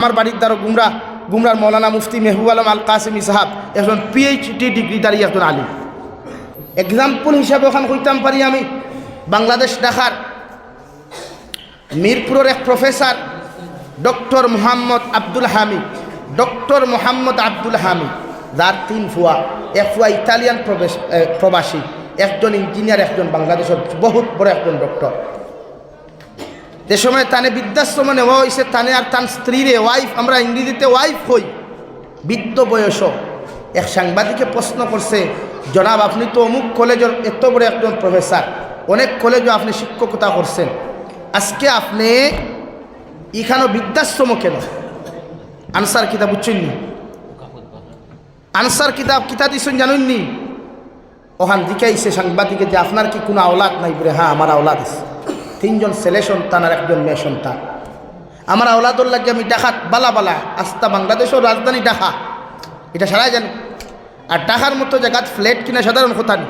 আমার বাড়ির দ্বারা গুমরা, গুমরার মৌলানা মুফতি মেহবুব আলম আল কাসিমি সাহাব একজন পিএইচডি ডিগ্রিধারী একজন আলিম। এক্সাম্পল হিসাবে ওখান কইতাম পারি আমি, বাংলাদেশ ঢাকার মিরপুরের এক professor doctor Mohammad Abdul Hamid doctor Mohammad Abdul Hamid যার তিন ফুয়া, এক ফুয়া ইতালিয়ান প্রবেশ প্রবাসী, একজন ইঞ্জিনিয়ার একজন বাংলাদেশের বহুত বড় একজন ডক্টর যে সময় তানে বৃদ্ধাশ্রম নেওয়া হয়েছে, তানে আর তার স্ত্রীরে ওয়াইফ আমরা ইংরেজিতে ওয়াইফ হই। বৃদ্ধ বয়স। এক সাংবাদিকে প্রশ্ন করছে, জনাব, আপনি তো অমুক কলেজের এত বড় একজন প্রফেসর অনেক কলেজও আপনি শিক্ষকতা করছেন। আজকে আপনি এখানেও বৃদ্ধাশ্রম কেন? আনসার কিতাব বুঝছেন নি। আনসার কিতাব কিতা দিচ্ছেন জানুন নি? ওখান দিকে আইসে সাংবাদিকে যে, আপনার কি কোনো আওলাদ নাই? বলে হ্যাঁ আমার আওলাদ আছে। তিনজন ছেলে সন্তান আর একজন মেয়ে সন্তান। আমার আওলাদুল লাগে আমি ডাকাত বালা বালা আস্তা বাংলাদেশের রাজধানী ঢাকা। এটা সারাই জানি। আর ঢাকার মতো জায়গাত ফ্ল্যাট কিনা সাধারণ কথা নেই।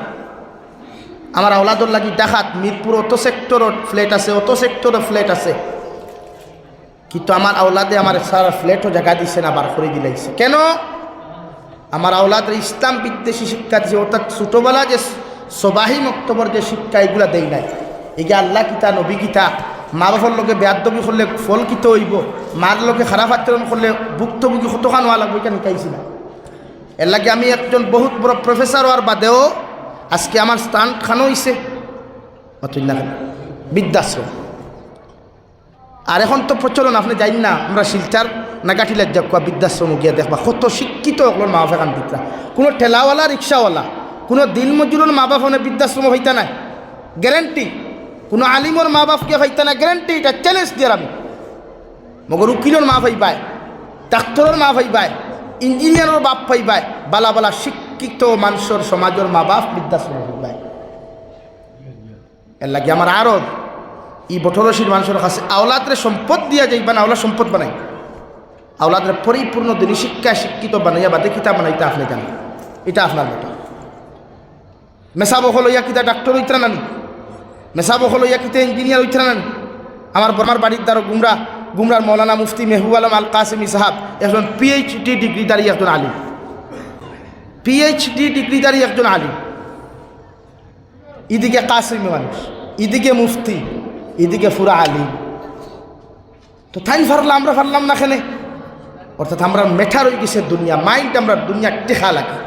আমার আওলাদুল লাগি ডাকাত মিরপুর অত সেক্টরত ফ্ল্যাট আছে, অত সেক্টরও ফ্ল্যাট আছে। কিন্তু আমার আওলাদে আমার সারা ফ্ল্যাটও জায়গা দিছে না, বার করে দিলাইছে কেন? আমার আওলাদের ইসলাম বিদ্বেষী শিক্ষা দিছে অর্থাৎ ছোটোবেলা যে সবাহি মক্তবর যে শিক্ষা, এগুলা দেই নাই। এগে আল্লাহ কিতা, নবী কিতা। মা বাবার লোকে বেয়াদবি করলে ফল কিতে হইব। মার লোকে খারাপ আচরণ করলে ভুক্তভোগী কতখান হওয়া লাগবে এটা নিকাইছি না। এর লাগে আমি একজন বহুত বড় প্রফেসর হওয়ার বাদেও আজকে আমার স্থান খানো হইছে অতুল না বৃদ্ধাশ্রম। আর এখন তো প্রচলন আপনি জানেন না, আমরা শিলচার নাগাঠি লজ্জা কোয়া বৃদ্ধাশ্রম গিয়া দেখবা, কত শিক্ষিত মা এখান দিকরা কোনো ঠেলাওয়ালা রিক্সাওয়ালা কোনো দিন মজুরের মা বাপ বৃদ্ধাশ্রম হইতা নাই। গ্যারেন্টি কোনো আলিমর মা বাপকে হইতা না গ্যারেন্টি এটা চ্যালেঞ্জ দিয়ে আমি মগর উকিলের মা ভাই পায় ডাক্তরের মা ভাই পায় ইঞ্জিনিয়ারের বাপ ভাই পায় বালা বালা শিক্ষিত মানুষের সমাজের মা বাপ বৃদ্ধাশ্রম হই পায় এর লাগে আমার আরও ই বঠরশীল মানুষের কাছে আওলাদরে সম্পদ দিয়া যাইবা না আওলা সম্পদ বানাই। আওলাদরে পরিপূর্ণ দিনী শিক্ষা শিক্ষিত বানাইয়া বাদে কিতা বানাইতা আপনি জানেন। এটা আপনার মতো মেসাব হলো ইয়া কিতা ডাক্তার হইতরা নানি? মেসাব হলো ইয়া কিতা ইঞ্জিনিয়ার নানি আমার বর্মার বাড়ির দ্বারা গুমরা, গুমরার মৌলানা মুফতি মেহবুব আলম আল কাসিমি সাহাব, একজন পিএইচডি ডিগ্রিধারী একজন আলিম। পিএইচডি ডিগ্রিধারী একজন আলিম। এদিকে কাসিমি মানুষ, এদিকে মুফতি, এদিকে ফুরা আলিম। তো থাইন ফারলাম আমরা ফারলাম না খেলে অর্থাৎ আমরা মেঠা রয়ে গেছে দুনিয়া, মাইন্ড আমরা দুনিয়া টেকা লাগে।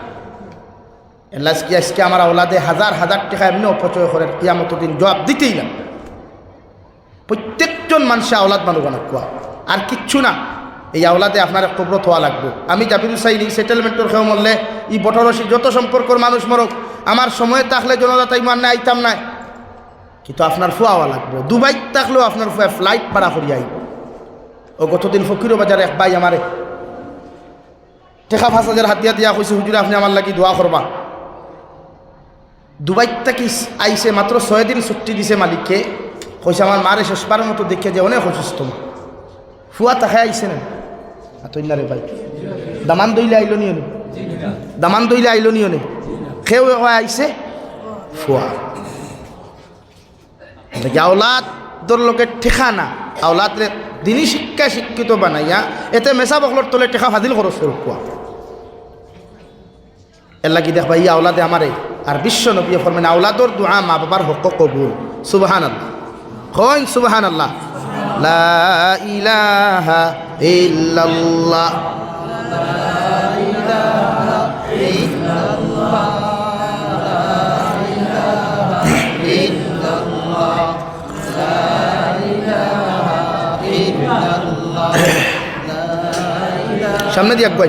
এল্লা আজকে আজকে আমার ওলাদে হাজার হাজার টাকা এমনি অপচয় করে কিয়ামত দিন জবাব দিতেই না। প্রত্যেকজন মানুষে আওলাদ মানুষ বানা কোয়া। আর কিচ্ছু না, এই আওলাদে আপনার কবর থোয়া লাগবো। আমি জাবিরু সাইলি সেটেলমেন্টের খেয়ে মরলে ই বটরসি যত সম্পর্কর মানুষ মরক, আমার সময় থাকলে জনতা ইমান না আইতাম নাই। কিন্তু আপনার ফুয়াওয়া লাগবো। দুবাই থাকলেও আপনার ফুয়া ফ্লাইট ভাড়া করি আইব। ও গতদিন ফকিরো বাজারে এক ভাই আমারে, টেকা হাজার হাতিয়া দিয়া কইছে, হুজুর, আপনি আমার লাগি দোয়া করবা। দুবাই থেকে আইসে মাত্র ছয় দিন ছুটি দিছে মালিককে। কইছে আমার মারে শেষবারের মতো দেখে যে অনেক অসুস্থ ফুয়া তাকে আইসে না? তৈরি রে ভাই। দামান দইলে আইল নিও দামান দইলে আইলো নিও নে খেয়ে আইসে ফুয়া। দেখি আওলাদর লোকের ঠিকানা। আওলাদরে দিনী শিক্ষা শিক্ষিত বানাইয়া, এতে মেসা বকলর তলে টেকা ফাদিল খরচ করুক কোয়া এর লাগি দেখবা ই আওলাদে আমারে আর বিশ্ব নবী ফরমেন আওলাদর দোয়া মা বাবার হক কবুল। সুবাহান আল্লাহ কইন সুবাহান আল্লাহ সামনে দিয়ে একবার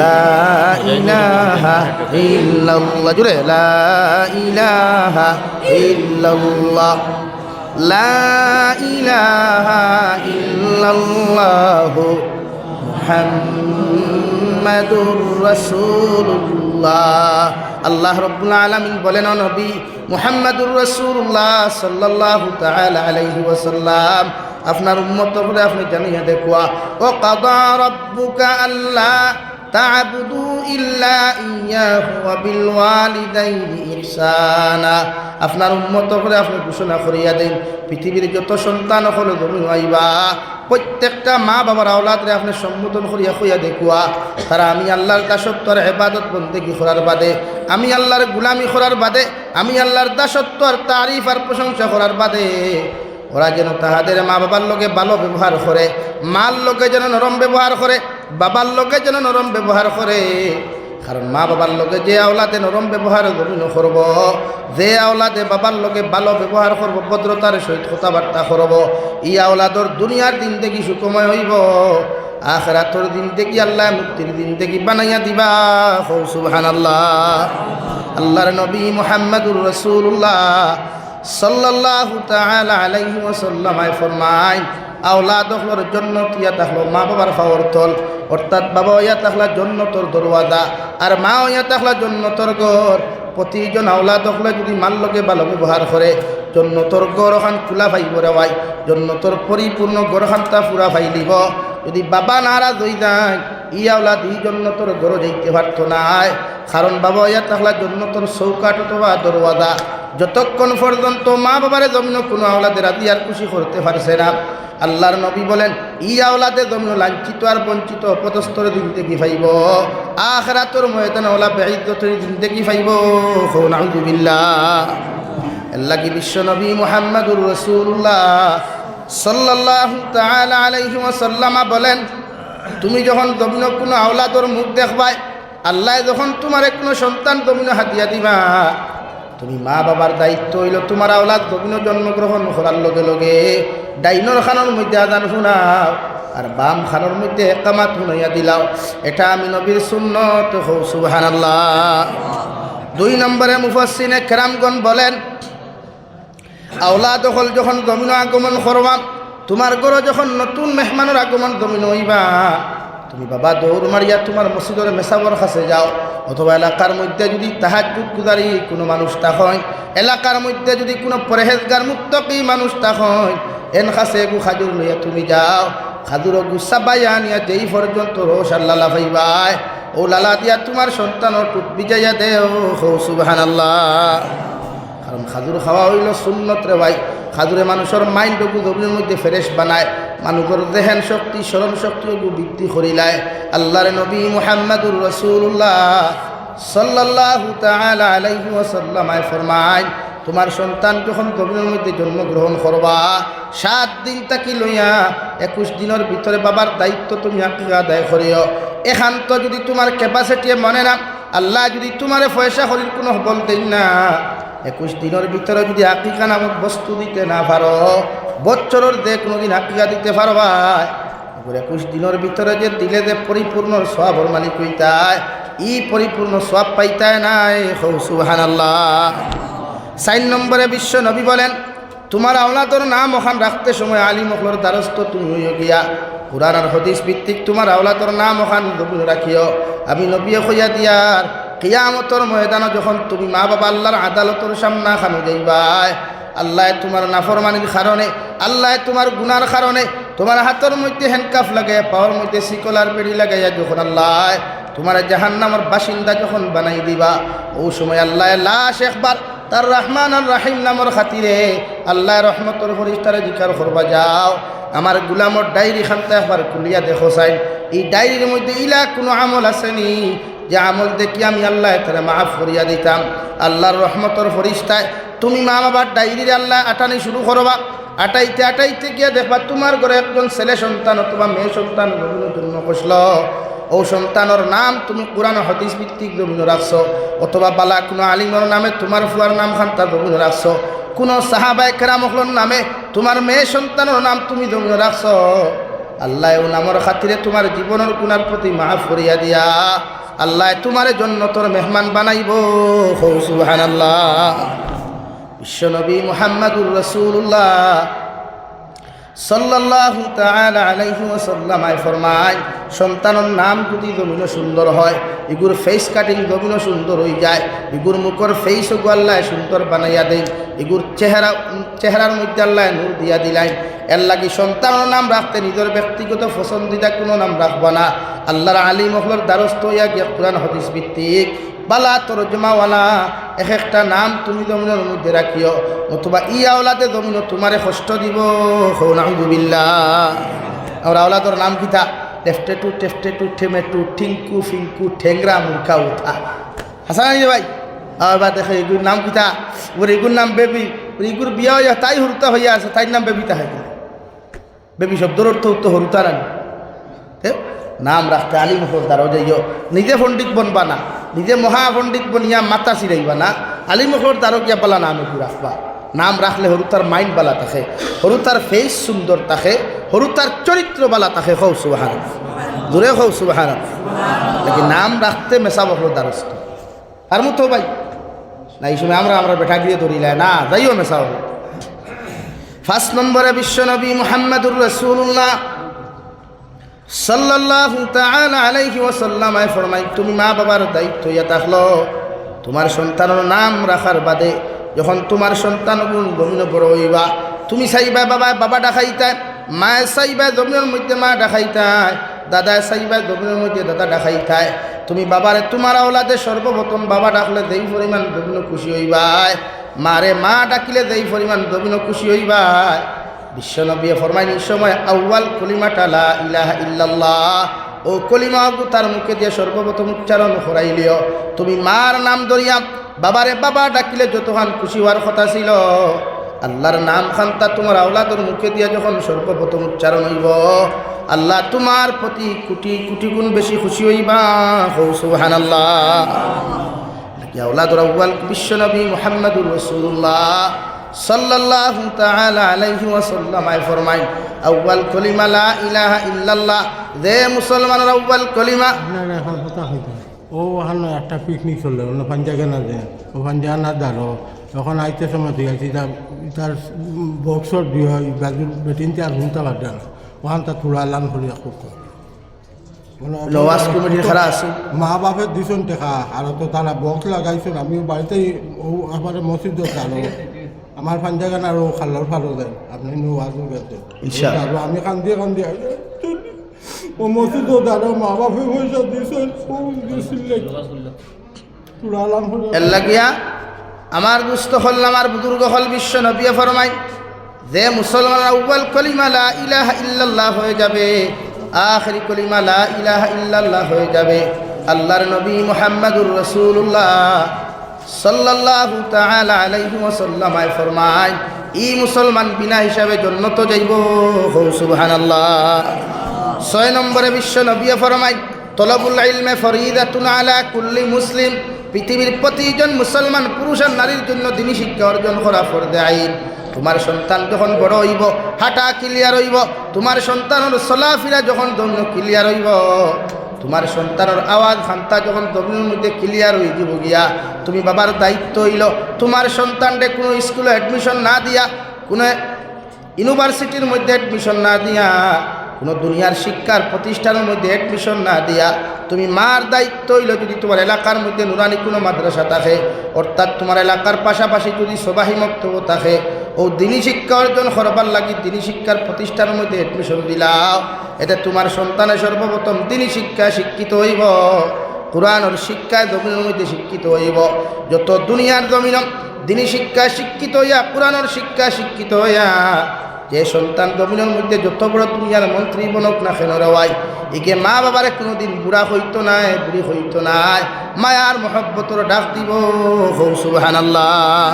লা ইলাহা ইল্লাল্লাহ জুড়ে লা ইলাহা ইল্লাল্লাহ, লা ইলাহা ইল্লাল্লাহু মুহাম্মাদুর রাসূলুল্লাহ। আল্লাহ রাব্বুল আলামিন বলেন নবী, মুহাম্মাদুর রাসূলুল্লাহ সাল্লাল্লাহু তাআলা আলাইহি ওয়াসাল্লাম, আপনার উম্মত করে আপনি জানিয়ে দেখুয়া, ও কাদা রাব্বুকা আল্লাহ ইয়াহু ওয়া বিল ওয়ালিদাইনি ইহসানা। আপনার উম্মত করে আপনি ঘোষণা করিয়া দেন, পৃথিবীর যত সন্তান হলো তুমি আইবা প্রত্যেকটা মা বাবার আওলাদরে আপনি সম্বোধন করিয়া কইয়া দেখুয়া, তারা আমি আল্লাহর দাসত্বর হেবাদত বন্দেগি করার বাদে, আমি আল্লাহর গুলামি করার বাদে, আমি আল্লাহর দাসত্বর তারিফ আর প্রশংসা করার বাদে। ওরা যেন তাহাদের মা বাবার লোকে ভালো ব্যবহার করে, মার লোকে যেন নরম ব্যবহার করে বাবার লোকে যেন নরম ব্যবহার করে। কারণ মা বাবার লোকে যে আওলাদে নরম ব্যবহার করব, যে আওলাদে বাবার লোকে ভালো ব্যবহার করব, ভদ্রতার সহিত কথাবার্তা করব ই আওলাদর দুনিয়ার দিন দেখি সুকময় হইব। আখরাতর দিন দেখি আল্লাহ মুক্তির দিন দেখি বানাইয়া দিবা। সুবহান আল্লাহ আল্লাহর নবী মোহাম্মদুর রসুল্লাহ সাল্লাল্লাহু তাআলা আলাইহি ওয়াসাল্লাম আয় ফরমায়, আওলাদ হলোর জন্য ইয়া থাকল মা বাবার খাওয়ার তল। অর্থাৎ বাবা ইয়া থাকলা জন্নতর দরওয়াজা, আর মা ইয়া থাকলা জন্নতর ঘর। প্রতিজন আওলা হলে যদি মার লগে ভালো ব্যবহার করে, জন্নতর গড় খান খোলা ভাইব রেওয়াই, জন্নতর পরিপূর্ণ গড় খানটা পুরা ভাই দিব যদি বাবা নারাজ হয়ে যায়, ই আওলাদ ই জন্নতর গড় যাইতে পারত নাই। কারণ বাবা ইয়া থাকলা জন্নতর চৌকাট অথবা দরওয়াজা। যতক্ষণ পর্যন্ত মা বাবারে জমিন কোনো আওলাদের আদি আর খুশি করতে পারছে না আল্লাহর নবী বলেন, ই আওলাদে জমিন লাঞ্ছিত আর বঞ্চিত পদস্তর দিন দেখি ফাইব আখরাতর ময়দান ওলা বেঈদতর দিন দেখি ফাইব আল্লাহ কি বিশ্ব নবী মুহাম্মদুর রাসূলুল্লাহ সাল্লাল্লাহু তাআলা আলাইহি বলেন, তুমি যখন জমিন কোনো আওলাদর মুখ দেখবাই আল্লাহ যখন তোমার কোনো সন্তান জমিন হাতিয়া দিবা, তুমি মা বাবার দায়িত্ব হইল তোমার আওলাদ গভীর জন্মগ্রহণ করার লগে লগে। ডাইনর খানোর মধ্যে আদান শুনাও আর বাম খানোর মধ্যে একামাত শুনাইয়া দিলাও। এটা আমি নবীর সুন্নত হৌ সুবাহান দুই নম্বরে মুফাসিনে কেরামগণ বলেন আওলা দখল যখন জমিন আগমন করবাম তোমার ঘরে যখন নতুন মেহমানের আগমন জমিন হইবা, তুমি বাবা দৌড় মারিয়া তোমার মসজিদের মেসাবর কাছে যাও, অথবা এলাকার মধ্যে যদি তাহাজুদ কুদারি কোনো মানুষ তা হয় এলাকার মধ্যে যদি কোনো পরেহেজগার মুক্তকি মানুষ তা হয় এন কাছে গু খাজুর লইয়া তুমি যাও। খাজুর গুসা বাইয়া নিয়া যেই পর্যন্ত রোষ আল্লাহ ভাইবাই ও লালা দিয়া তোমার সন্তানের টুট বিজাইয়া দেও। হো সুবাহান আল্লাহ কারণ খাজুর খাওয়া হইল সুন্নত রে ভাই। খাজুরে মানুষের মাইন্ডকু জমির মধ্যে ফ্রেশ বানায়। মানুষের দেহেন শক্তি, স্মরণ শক্তিও বৃদ্ধি করিলায়। আল্লাহর নবী মুহাম্মদুর রসুল্লাহ আলাইহি ওয়াসাল্লাম আয় ফরমায় তোমার সন্তান যখন গভীরের মধ্যে জন্মগ্রহণ করবা, সাত দিন তাকি লইয়া একুশ দিনের ভিতরে বাবার দায়িত্ব তুমি আদায় করিও। এখান তো যদি তোমার ক্যাপাসিটি মনে না, আল্লাহ যদি তোমার পয়সা করির কোনো বল দেন না। একুশ দিনের ভিতরে যদি আকিকা নামক বস্তু দিতে না পারো বছরের যে কোনোদিন আকিকা দিতে পারবা। একুশ দিনের ভিতরে যে দিলে যে পরিপূর্ণ সবর মালিক হইতায়, ই পরিপূর্ণ সব পাইতায় নাই। হৌ আল্লাহ চার নম্বরে বিশ্ব নবী বলেন, তোমার আওলাদর নাম ওখান রাখতে সময় আলী মখলর দ্বারস্থ তুমি হইয়া গিয়া। কোরআন আর হদিস ভিত্তিক তোমার আওলাদর নাম ওখান রাখিও। আমি নবী হইয়া দিয়ার কিয়ামতর ময়দানে যখন তুমি মা বাবা আল্লাহর আদালতর সামনা খানো যাইবাই, আল্লাহ তোমার নাফরমানির কারণে, আল্লাহ তোমার গুনার কারণে, তোমার হাতের মধ্যে হ্যান্ডকাফ লাগে পাওয়ার মধ্যে শিকলার বেড়ি লাগাইয়া যখন আল্লাহ তোমার জাহান্নামর বাসিন্দা যখন বানাই দিবা, ও সময় আল্লাহ লাশ একবার তার রহমান আর রাহিম নামর খাতিরে আল্লাহ রহমতর ফরিস্তারে জিকার করবা যাও। আমার গুলামর ডায়েরি খানটা একবার খুলিয়া দেখো চাই এই ডায়েরির মধ্যে ইলা কোনো আমল আসেনি। যে আমল দেখি আমি আল্লাহ তারা মাফ করিয়া দিতাম। আল্লাহর রহমতর ফরিস্তায় তুমি মা বাবার ডায়েরির আল্লাহ আটানি শুরু করবা। আটাইতে আটাইতে গিয়ে দেখবা তোমার ঘরে একজন ছেলে সন্তান অথবা মেয়ে সন্তান কষল ও সন্তানের নাম তুমি কোরআন হদিস ভিত্তিক জমিন রাখছো, অথবা বালা কোনো আলিমর নামে তোমার ফুয়ার নাম খান তার জমিন রাখছো। কোনো সাহাবাই কেরামকলর নামে তোমার মেয়ে সন্তানের নাম তুমি জমিন রাখছো। আল্লাহ ও নামর খাতিরে তোমার জীবনের গুণার প্রতি মাফ করিয়া দিয়া আল্লাহ তোমার জন্য তোর মেহমান বানাইব। সুহান আল্লাহ বিশ্বনবী মোহাম্মদুর রসুল্লাহ সাল্লাল্লাহু তাআলা আলাইহি ওয়াসাল্লামায় ফরমায় সন্তানের নাম যদি জমিন সুন্দর হয় এগুর ফেস কাটিং জমিন সুন্দর হয়ে যায় এগুর মুখর ফেস আল্লাহ সুন্দর বানাইয়া দেয় এগুর চেহারা, চেহারার মধ্যে আল্লাহ নূর দিয়া দিলাই এর লাগি সন্তানের নাম রাখতে নিজের ব্যক্তিগত পছন্দিদা কোনো নাম রাখবা না। আল্লাহর আলী মহলর দ্বারস্থ হইয়া গিয়া কোরআন, হদিস ভিত্তিক। বালা তরজমাওয়ালা এক একটা নাম তুমি জমিনের মধ্যে রাখিও, অথবা ই আওলাদে জমিন তোমারে কষ্ট দিব, হৌ হৌনাহুবিল্লা আর আওলাদর নাম কিতা টেফটে টু টেফটে টু, ঠেমে টু ঠিঙ্কু ফিঙ্কু ঠেংরা মুখা উঠা। হাসা নাই ভাই? বা দেখে এগুর নাম কিতা? ওর এগুর নাম বেবি। ওর এগুর বিয়া হইয়া তাই হরুতা হইয়া আছে তাই নাম বেবি তাহাই বেবি শব্দর অর্থ উত্তর হরুতা রানি নাম রাখতে আলিম হরদার যাইও নিজে পণ্ডিত বনবা না, নিজে মহা পণ্ডিত বনিয়া মাতা চিরাইবা না আলিম হরদারও গিয়া পালা নাম একটু রাখবা নাম রাখলে হরু তার মাইন্ড বালা থাকে হরু তার ফেস সুন্দর থাকে হরু তার চরিত্র বালা থাকে হৌ সুবাহান দূরে হৌ সুবাহান নাকি নাম রাখতে মেশা বহর দ্বারস্থ। আর মতো ভাই, না, এই সময় আমরা আমরা বেটা গিয়ে ধরিলাই না, যাইও মেশা হল। ফার্স্ট নম্বরে বিশ্বনবী মোহাম্মদুর রসুল্লাহ তাআলা আলাইহি ওয়াসাল্লাম আয় ফরমাই তুমি মা বাবার দায়িত্ব ইয়া থাকল তোমার সন্তানের নাম রাখার বাদে যখন তোমার সন্তান গমিন বড় হইবা তুমি চাইবা বাবা বাবা ডাকাইতায় মায়ে চাইবা জমিনের মধ্যে মা ডাকাইতায় দাদায় চাইবা জমিনের মধ্যে দাদা ডাকাইতায় তুমি বাবারে, তোমার আওলাদে সর্বপ্রথম বাবা ডাকলে যেই পরিমাণ জমিন খুশি হইবাই মারে মা ডাকিলে যেই পরিমাণ জমিন খুশি হইবাই বিশ্বনবী ফরমাইন সময় আউ্বাল কলিমাটা লা ইলাহা ইল্লাল্লাহ, ও কলিমা তার মুখে দিয়ে সর্বপ্রথম উচ্চারণ করাইলিও তুমি মার নাম ধরিয়া বাবারে বাবা ডাকিলে যতখান খুশি হওয়ার কথা ছিল আল্লাহর নাম খান্তা তোমার আওলাদর মুখে দিয়ে যখন সর্বপ্রথম উচ্চারণ হইব, আল্লাহ তোমার প্রতি কোটি কোটি গুণ বেশি খুশি হইবা। হৌ সুহান আল্লাহ নাকি আওলাদর মোহাম্মদুর রসুল্লাহ সাল্লাল্লাহু তাআলা আলাইহি ওয়াসাল্লাম আয় ফরমাই কলিমা লা যে কলিমা। একটা পিকনিক চলল ওখানে পাঞ্জাগে না যে ও পাঞ্জা না দাঁড়ো। তখন আইতে সময় ঠিক আছে তার তার বক্সর দিয়ে হয়। বাজু বেটিনতে আর ঘুমতে পারবে না ওখান তার তুলা লান করি খুব মা বাপের দিছন টেকা আর তো তারা বক্স লাগাইছেন আমি বাড়িতে ও আমার মসজিদ জানো আমার পাঞ্জাগান আর ও খাল্লার ফালো দেন আপনি নোয়াজও গেছে আর আমি কান দিয়ে কান দিয়ে ও মসজিদ দাঁড়ো মা বাপে পয়সা লান করে এর লাগিয়া আমার দুস্থ হল, আমার বুজুর্গ হল বিশ্ব নবী ফরমাই। যে মুসলমান উবাল কলিমা লা ইলাহা ইল্লাল্লাহ হয়ে যাবে, আখরি কলিমা লা ইলাহা ইল্লাল্লাহ হয়ে যাবে। আল্লাহর নবী মুহাম্মদুর রাসূলুল্লাহ সাল্লাল্লাহু তাআলা আলাইহি ওয়াসাল্লাম আয় ফরমায়, ই মুসলমান বিনা হিসাবে জন্নত যাইব। হৌ, সুবহানাল্লাহ। ছয় নম্বরে বিশ্ব নবী ফরমাই তলবুল ইলমে ফরিদাতুন আলা কুল্লি মুসলিম। পৃথিবীর প্রতিজন মুসলমান পুরুষ আর নারীর জন্য দিনী শিক্ষা অর্জন করা ফরদে আইন। তোমার সন্তান যখন বড় হইব, হাঁটা ক্লিয়ার হইব, তোমার সন্তানের চলাফিরা যখন দন্য ক্লিয়ার হইব, তোমার সন্তানের আওয়াজ খান্তা যখন দমিনের মধ্যে ক্লিয়ার হয়ে যাব গিয়া, তুমি বাবার দায়িত্ব হইল, তোমার সন্তানরে কোনো স্কুলে অ্যাডমিশন না দিয়া, কোনো ইউনিভার্সিটির মধ্যে অ্যাডমিশন না দিয়া কোনো দুনিয়ার শিক্ষার প্রতিষ্ঠানের মধ্যে অ্যাডমিশন না দিয়া তুমি মার দায়িত্ব হইল যদি তোমার এলাকার মধ্যে নুরানি কোনো মাদ্রাসা থাকে, অর্থাৎ তোমার এলাকার পাশাপাশি যদি সবাহী মক্তব্য থাকে, ও দিনী শিক্ষা অর্জন করবার লাগি দিনী শিক্ষার প্রতিষ্ঠানের মধ্যে অ্যাডমিশন দিলাও। এতে তোমার সন্তানের সর্বপ্রথম দিনী শিক্ষা শিক্ষিত হইব, কোরআনের শিক্ষায় জমিনের মধ্যে শিক্ষিত হইব। যত দুনিয়ার জমিন দিনী শিক্ষা শিক্ষিত হইয়া, কোরআনের শিক্ষা শিক্ষিত হইয়া যে সন্তান জমিনের মধ্যে যত বড় দুনিয়ার মন্ত্রী বনক না কেন রেওয়াই একে মা বাবারে কোনোদিন বুড়া হইতো নাই, বুড়ি হইতো নাই। মায়ার মহব্বতর ডাক দিব, হৌ সুবাহান আল্লাহ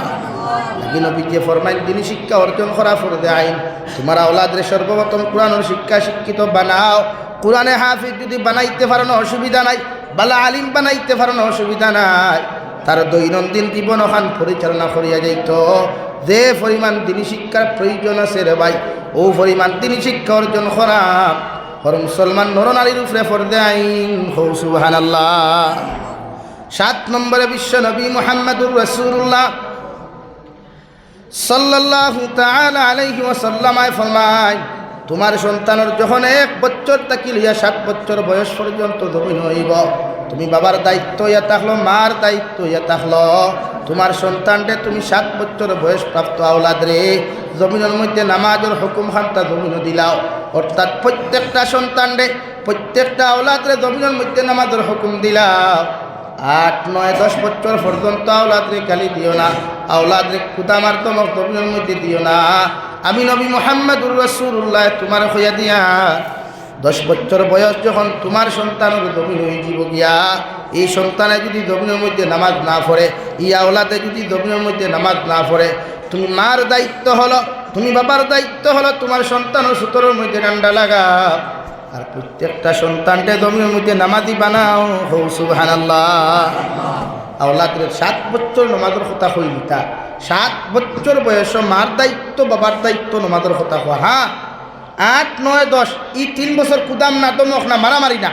ফরমাইন দিনী শিক্ষা অর্জন করা ফরদে আইন। তোমার আওলাদরে সর্বপ্রথম কোরআনের শিক্ষা শিক্ষিত বানাও। কোরআনে হাফিজ যদি বানাইতে পারো অসুবিধা নাই, বালা আলিম বানাইতে পারো অসুবিধা নাই। তার দৈনন্দিন জীবন ওখান পরিচালনা করিয়া যাইত। যে পরিমাণ দিনী শিক্ষার প্রয়োজন আছে রে ভাই, ও পরিমাণ দিনী শিক্ষা অর্জন করা হর মুসলমান নরনারীর উপরে ফরদে আইন। হৌ সুবাহান সাত নম্বরে বিশ্ব নবী মোহাম্মদুর রসুল্লাহ তোমার সন্তানের যখন এক বছর থাকি লইয়া সাত বছর বয়স পর্যন্ত জমিন হইব তুমি বাবার দায়িত্ব ইয়া থাকল মার দায়িত্ব ইয়া থাকল তোমার সন্তানকে তুমি সাত বছর বয়স প্রাপ্ত আওলাদ রে, জমিনের মধ্যে নামাজের হুকুম খান্তা জমিন দিলাও। অর্থাৎ প্রত্যেকটা সন্তানরে, প্রত্যেকটা আওলাদ রে জমিনের মধ্যে নামাজের হুকুম দিলাও। আট, নয়, দশ বছর পর্যন্ত আওলাদরে গালি দিও না আওলাদ আওলাদরে কুদামার তমক জমিনের মধ্যে দিও না। আমি নবী মোহাম্মদুর রসুল্লাহ তোমার হইয়া দিয়া দশ বছর বয়স যখন তোমার সন্তানের জমিন হয়ে যাব গিয়া, এই সন্তানে যদি জমিনের মধ্যে নামাজ না পড়ে, এই আওলাদে যদি জমিনের মধ্যে নামাজ না পড়ে তুমি মার দায়িত্ব হলো, তুমি বাবার দায়িত্ব হলো তোমার সন্তানের সুতরের মধ্যে ডান্ডা লাগা। আর প্রত্যেকটা সন্তানকে জমিনের মধ্যে নামাজি বানাও, হৌ সুবহান আওলাদের সাত বছর নমাজের কথা হই দিতা সাত বছর বয়স মার দায়িত্ব, বাবার দায়িত্ব নমাজের কথা হওয়া হ্যাঁ? আট নয় দশ ই তিন বছর কুদাম না দমক না মারামারি না।